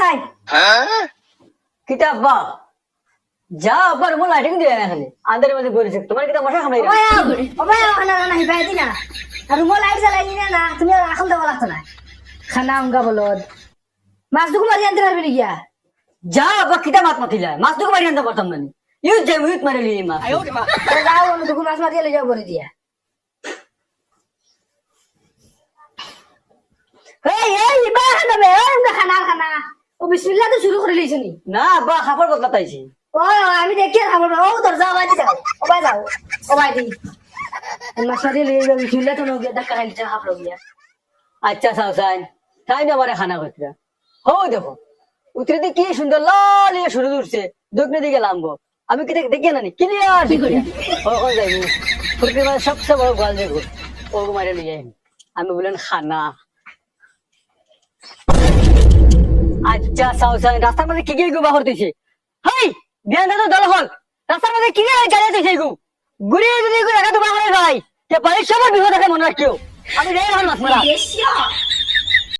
চাই কিতা আব্বা যা আব্বার মো লাইটিং দিয়ে না খালি আন্দারের মধ্যে পড়েছে তোমার কিতা মশা খামাই অবাই আও অবাই আও খানা না হিবাই দিনা আর রুমো লাইট জ্বালাই দিনা না তুমি আর এখন দেওয়া লাগতো না খানা অঙ্গা বলদ মাছ দুকু মারি আনতে পারবি নাকি আর? যা আব্বা কিতা মাত মাতিলা মাছ তোকে মারি আনতে পারতাম না ইউজ যাই ইউজ মারি লিয়ে মাছ তো যাও অন্য দুকু মাছ মারিয়ে লই যাও বলে দিয়া এই এই ইবা খানা বে এই আমরা খানা খানা ও বিসমিল্লাহ তো শুরু করে লইছনি না। আব্বা খাবার বদলা তাইছি। ও আমি দেখি আর খাব না। ও তোর যাও বাজি যাও ও বাই যাও ও বাই দি মারিয়ে লই যাও বিসমিল্লাহ তো নগিয়া দেখা খাইলি যা হাফ লগিয়া আচ্ছা সাউসাইন তাই না আমারে খানা করতে? হো দেখো উত্তরে দিকে কি সুন্দর লাল ইয়ে শুরু উঠছে। দক্ষিণে দিকে লাম্বো। আমি কি দেখি না নি? ক্লিয়ার ওখানে যাইনি ফুটকে মানে সবচেয়ে বড় গোয়াল দেখো। ও মারে নিয়ে যাই আমি বললেন খানা। আচ্ছা সাউসাইন রাস্তার মধ্যে কি কি গুবা করতেছে হাই ধ্যান দাদা দল হল। রাস্তার মধ্যে কি কি চালিয়েছে গু ঘুরিয়ে যদি একা তোমার ভাই, তে পরীক্ষা বিপদ আছে মনে রাখিও। আমি যাই মাছ মারা।